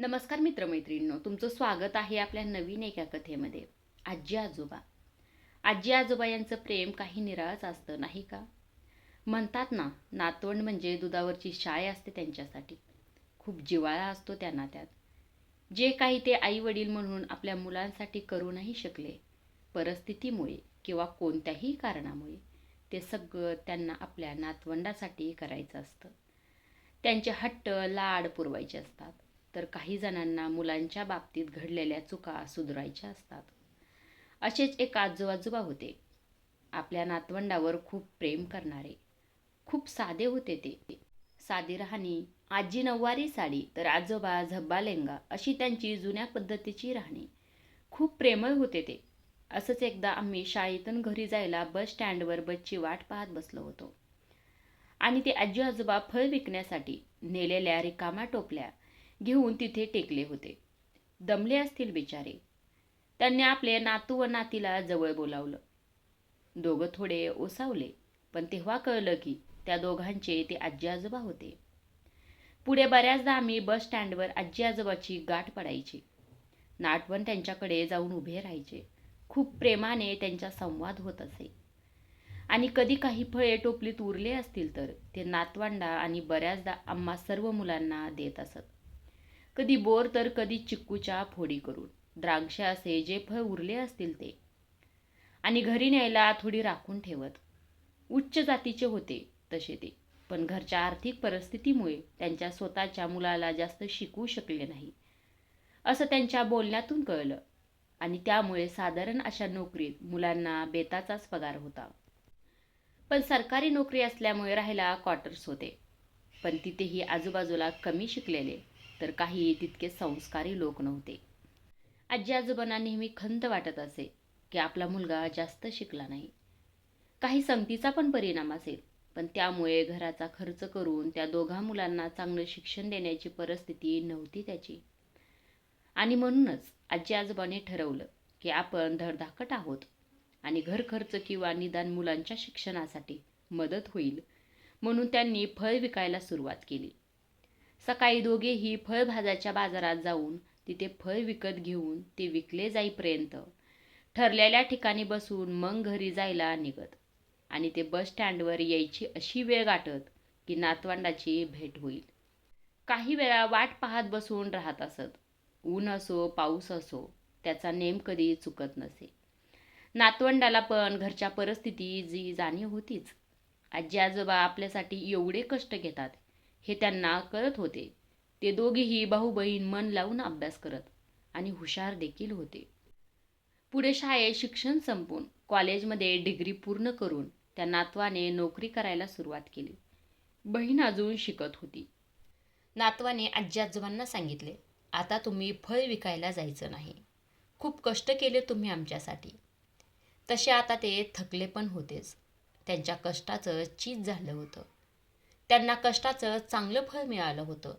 नमस्कार मित्रमैत्रिणींनो तुमचं स्वागत आहे आपल्या नवीन एका कथेमध्ये. आजी आजोबा. आजी आजोबा यांचं प्रेम काही निराळच असतं नाही का? म्हणतात ना नातवंड म्हणजे दुधावरची शाय असते त्यांच्यासाठी. खूप जिव्हाळा असतो त्या नात्यात. जे काही ते आई वडील म्हणून आपल्या मुलांसाठी करू नाही शकले परिस्थितीमुळे किंवा कोणत्याही कारणामुळे ते सगळं त्यांना आपल्या नातवंडासाठी करायचं असतं. त्यांचे हट्ट लाड पुरवायचे असतात. तर काही जणांना मुलांच्या बाबतीत घडलेल्या चुका सुधरायच्या असतात. असेच एक आजो आजोबा होते. आपल्या नातवंडावर खूप प्रेम करणारे खूप साधे होते ते. साधी राहणी आजी नऊवारी साडी तर आजोबा झब्बा लेंगा अशी त्यांची जुन्या पद्धतीची राहणी. खूप प्रेमळ होते ते. असंच एकदा आम्ही शाळेतून घरी जायला बस स्टँडवर बसची वाट पाहत बसलो होतो. आणि ते आजी आजोबा फळ विकण्यासाठी नेलेल्या रिकामा टोपल्या घेऊन तिथे टेकले होते. दमले असतील बिचारे. त्यांनी आपले नातू व नातीला जवळ बोलावलं. दोघं थोडे ओसावले पण तेव्हा कळलं की त्या दोघांचे ते आजी आजोबा होते. पुढे बऱ्याचदा आम्ही बस स्टँडवर आजी आजोबाची गाठ पडायची. नाटवण त्यांच्याकडे जाऊन उभे राहायचे. खूप प्रेमाने त्यांचा संवाद होत असे. आणि कधी काही फळे टोपलीत उरले असतील तर ते नातवंडा आणि बऱ्याचदा आम्हा सर्व मुलांना देत असत. कधी बोर तर कधी चिक्कूच्या फोडी करून. द्राक्षे असे जे फळ उरले असतील ते. आणि घरी न्यायला थोडी राखून ठेवत. उच्च जातीचे होते तसे ते. पण घरच्या आर्थिक परिस्थितीमुळे त्यांच्या स्वतःच्या मुलाला जास्त शिकवू शकले नाही. असं त्यांच्या बोलण्यातून कळलं. आणि त्यामुळे साधारण अशा नोकरीत मुलांना बेताचाच पगार होता. पण सरकारी नोकरी असल्यामुळे राहायला क्वार्टर्स होते. पण तिथेही आजूबाजूला कमी शिकलेले. तर काही तितके संस्कारी लोक नव्हते. आजी आजोबांना नेहमी खंत वाटत असे की आपला मुलगा जास्त शिकला नाही. काही संगतीचा पण परिणाम असेल पण त्यामुळे घराचा खर्च करून त्या दोघा मुलांना चांगलं शिक्षण देण्याची परिस्थिती नव्हती त्याची. आणि म्हणूनच आजी आजोबाने ठरवलं की आपण धडधाकट आहोत आणि घर खर्च किंवा निदान मुलांच्या शिक्षणासाठी मदत होईल म्हणून त्यांनी फळ विकायला सुरुवात केली. सकाळी दोघेही फळभाज्याच्या बाजारात जाऊन तिथे फळ विकत घेऊन ते विकले जाईपर्यंत. ठरलेल्या ठिकाणी बसून मग घरी जायला निघत आणि ते बस स्टँडवर यायची अशी वेळ गाठत की नातवंडाची भेट होईल. काही वेळा वाट पाहत बसून राहत असत. ऊन असो पाऊस असो त्याचा नेम कधी चुकत नसे. नातवंडाला पण घरच्या परिस्थिती जी जाणीव होतीच. आजी आजोबा आपल्यासाठी एवढे कष्ट घेतात हे त्यांना कळत होते. ते दोघेही भाऊ बहीण मन लावून अभ्यास करत आणि हुशार देखील होते. पुढे शाळेत शिक्षण संपून कॉलेजमध्ये डिग्री पूर्ण करून त्या नातवाने नोकरी करायला सुरुवात केली. बहीण अजून शिकत होती. नातवाने आजी आजोबांना सांगितले आता तुम्ही फळ विकायला जायचं नाही. खूप कष्ट केले तुम्ही आमच्यासाठी. तसे आता ते थकले पण होतेच. त्यांच्या कष्टाचं चीज झालं होतं. त्यांना कष्टाचं चांगलं फळ मिळालं होतं.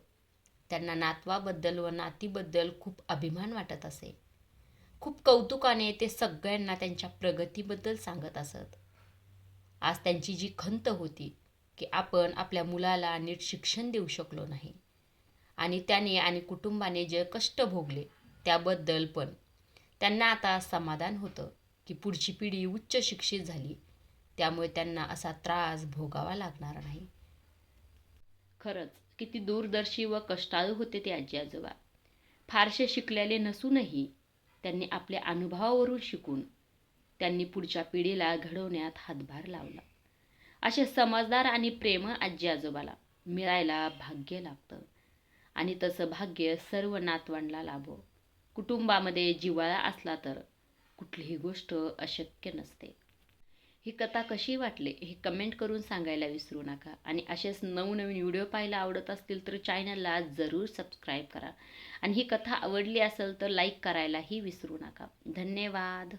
त्यांना नातवाबद्दल व नातीबद्दल खूप अभिमान वाटत असे. खूप कौतुकाने ते सगळ्यांना त्यांच्या प्रगतीबद्दल सांगत असत. आज त्यांची जी खंत होती की आपण आपल्या मुलाला नीट शिक्षण देऊ शकलो नाही. आणि त्याने आणि कुटुंबाने जे कष्ट भोगले त्याबद्दल पण त्यांना आता समाधान होतं की पुढची पिढी उच्च शिक्षित झाली. त्यामुळे त्यांना असा त्रास भोगावा लागणार नाही. खरंच किती दूरदर्शी व कष्टाळू होते ते आजी आजोबा. फारसे शिकलेले नसूनही त्यांनी आपल्या अनुभवावरून शिकून त्यांनी पुढच्या पिढीला घडवण्यात हातभार लावला. असे समजदार आणि प्रेम आजी आजोबाला मिळायला भाग्य लागतं आणि तसं भाग्य सर्व नातवंडला लाभो. कुटुंबामध्ये जिव्हाळा असला तर कुठलीही गोष्ट अशक्य नसते. ही कथा कशी वाटली हे कमेंट करून सांगायला विसरू नका. आणि असेच नवनवीन व्हिडिओ पाहायला आवडत असतील तर चॅनलला जरूर सबस्क्राईब करा. आणि ही कथा आवडली असेल तर लाईक करायलाही विसरू नका. धन्यवाद.